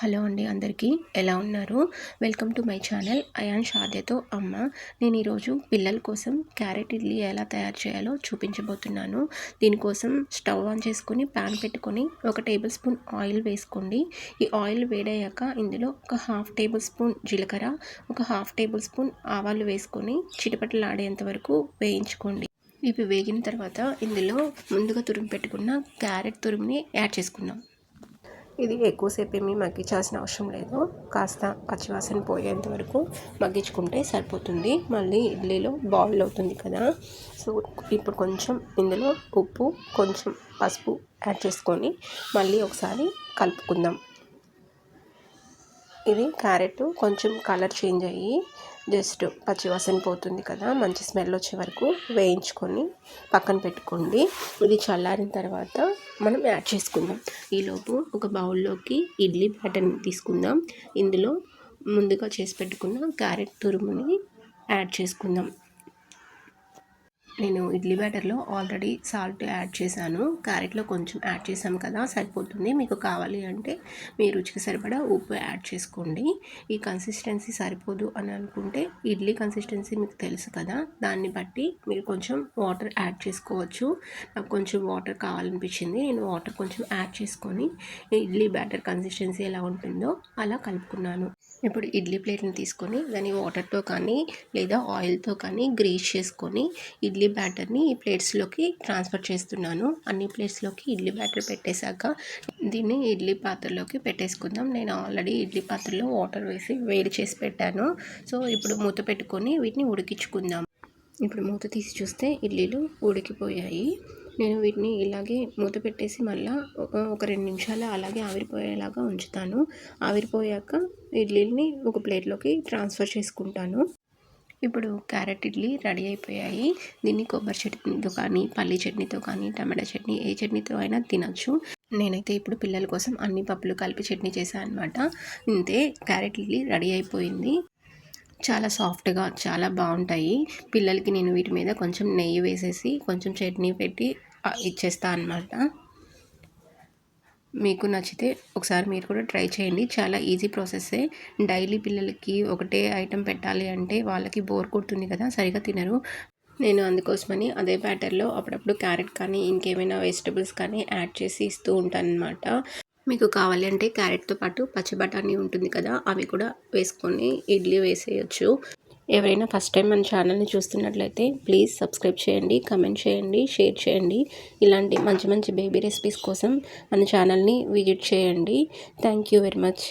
Hello అండి అందరికీ. ఎలా ఉన్నారు? Welcome to my channel. Ayaan షాదేతో అమ్మ. నేను ఈరోజు పిల్లల కోసం క్యారెట్ ఇడ్లీ ఎలా తయారు చేయాలో చూపించబోతున్నాను. దీనికోసం స్టవ్ ఆన్ చేసుకొని ప్యాన్ పెట్టుకొని ఒక టేబుల్ స్పూన్ ఆయిల్ వేసుకోండి. ఈ ఆయిల్ వేడయ్యాక ఇందులో ఒక హాఫ్ టేబుల్ స్పూన్ జీలకర్ర ఒక హాఫ్ టేబుల్ స్పూన్ ఆవాలు వేసుకొని చిటపటలాడేంత వరకు వేయించుకోండి. ఇవి వేగిన తర్వాత ఇందులో ముందుగా తురిమి పెట్టుకున్న క్యారెట్ తురుముని యాడ్ చేసుకుందాం. ఇది ఎక్కువసేపు ఏమీ మగ్గించాల్సిన అవసరం లేదు. కాస్త పచ్చివాసన పోయేంత వరకు మగ్గించుకుంటే సరిపోతుంది. మళ్ళీ ఇడ్లీలో బాయిల్ అవుతుంది కదా. సో ఇప్పుడు కొంచెం ఇందులో ఉప్పు కొంచెం పసుపు యాడ్ చేసుకొని మళ్ళీ ఒకసారి కలుపుకుందాం. ఇది క్యారెట్ కొంచెం కలర్ చేంజ్ అయ్యి జస్ట్ పచ్చివాసన పోతుంది కదా మంచి స్మెల్ వచ్చే వరకు వేయించుకొని పక్కన పెట్టుకోండి. ఇది చల్లారిన తర్వాత మనం యాడ్ చేసుకుందాం. ఈలోపు ఒక బౌల్లోకి ఇడ్లీ బ్యాటర్ని తీసుకుందాం. ఇందులో ముందుగా చేసి పెట్టుకున్న క్యారెట్ తురుముని యాడ్ చేసుకుందాం. నేను ఇడ్లీ బ్యాటర్లో ఆల్రెడీ సాల్ట్ యాడ్ చేశాను. క్యారెట్లో కొంచెం యాడ్ చేసాం కదా సరిపోతుంది. మీకు కావాలి అంటే మీ రుచికి సరిపడా ఉప్పు యాడ్ చేసుకోండి. ఈ కన్సిస్టెన్సీ సరిపోదు అని అనుకుంటే ఇడ్లీ కన్సిస్టెన్సీ మీకు తెలుసు కదా దాన్ని బట్టి మీరు కొంచెం వాటర్ యాడ్ చేసుకోవచ్చు. నాకు కొంచెం వాటర్ కావాలనిపించింది. నేను వాటర్ కొంచెం యాడ్ చేసుకొని ఇడ్లీ బ్యాటర్ కన్సిస్టెన్సీ ఎలా ఉంటుందో అలా కలుపుకున్నాను. ఇప్పుడు ఇడ్లీ ప్లేట్ని తీసుకొని దాన్ని వాటర్తో కానీ లేదా ఆయిల్తో కానీ గ్రీస్ చేసుకొని ఇడ్లీ బ్యాటర్ని ఈ ప్లేట్స్లోకి ట్రాన్స్ఫర్ చేస్తున్నాను. అన్ని ప్లేట్స్లోకి ఇడ్లీ బ్యాటర్ పెట్టేశాక దీన్ని ఇడ్లీ పాత్రలోకి పెట్టేసుకుందాం. నేను ఆల్రెడీ ఇడ్లీ పాత్రలో వాటర్ వేసి వేడి చేసి పెట్టాను. సో ఇప్పుడు మూత పెట్టుకొని వీటిని ఉడికించుకుందాం. ఇప్పుడు మూత తీసి చూస్తే ఇడ్లీలు ఉడికిపోయాయి. నేను వీటిని ఇలాగే మూత పెట్టేసి మళ్ళీ ఒక రెండు నిమిషాలు అలాగే ఆవిరిపోయేలాగా ఉంచుతాను. ఆవిరిపోయాక ఇడ్లీని ఒక ప్లేట్లోకి ట్రాన్స్ఫర్ చేసుకుంటాను. ఇప్పుడు క్యారెట్ ఇడ్లీ రెడీ అయిపోయాయి. దీన్ని కొబ్బరి చట్నీతో కానీ పల్లి చట్నీతో కానీ టమాటా చట్నీ ఏ చట్నీతో అయినా తినచ్చు. నేనైతే ఇప్పుడు పిల్లల కోసం అన్ని పప్పులు కలిపి చట్నీ చేశాను అనమాట ఇంతే క్యారెట్ ఇడ్లీ రెడీ అయిపోయింది. చాలా సాఫ్ట్గా చాలా బాగుంటాయి. పిల్లలకి నేను వీటి మీద కొంచెం నెయ్యి వేసేసి కొంచెం చట్నీ పెట్టి ఇచ్చేస్తా అనమాట మీకు నచ్చితే ఒకసారి మీరు కూడా ట్రై చేయండి. చాలా ఈజీ ప్రాసెస్సే. డైలీ పిల్లలకి ఒకటే ఐటెం పెట్టాలి అంటే వాళ్ళకి బోర్ కొడుతుంది కదా సరిగా తినరు. నేను అందుకోసమని అదే బ్యాటర్లో అప్పుడప్పుడు క్యారెట్ కానీ ఇంకేమైనా వెజిటబుల్స్ కానీ యాడ్ చేసి ఇస్తూ ఉంటాను అనమాట మీకు కావాలి అంటే క్యారెట్తో పాటు పచ్చి బఠానీ ఉంటుంది కదా అవి కూడా వేసుకొని ఇడ్లీ వేసేయచ్చు. ఎవరైనా ఫస్ట్ టైం మన ఛానల్ని చూస్తున్నట్లయితే ప్లీజ్ సబ్స్క్రైబ్ చేయండి కమెంట్ చేయండి షేర్ చేయండి. ఇలాంటి మంచి మంచి బేబీ రెసిపీస్ కోసం మన ఛానల్ని విజిట్ చేయండి. Thank you very much.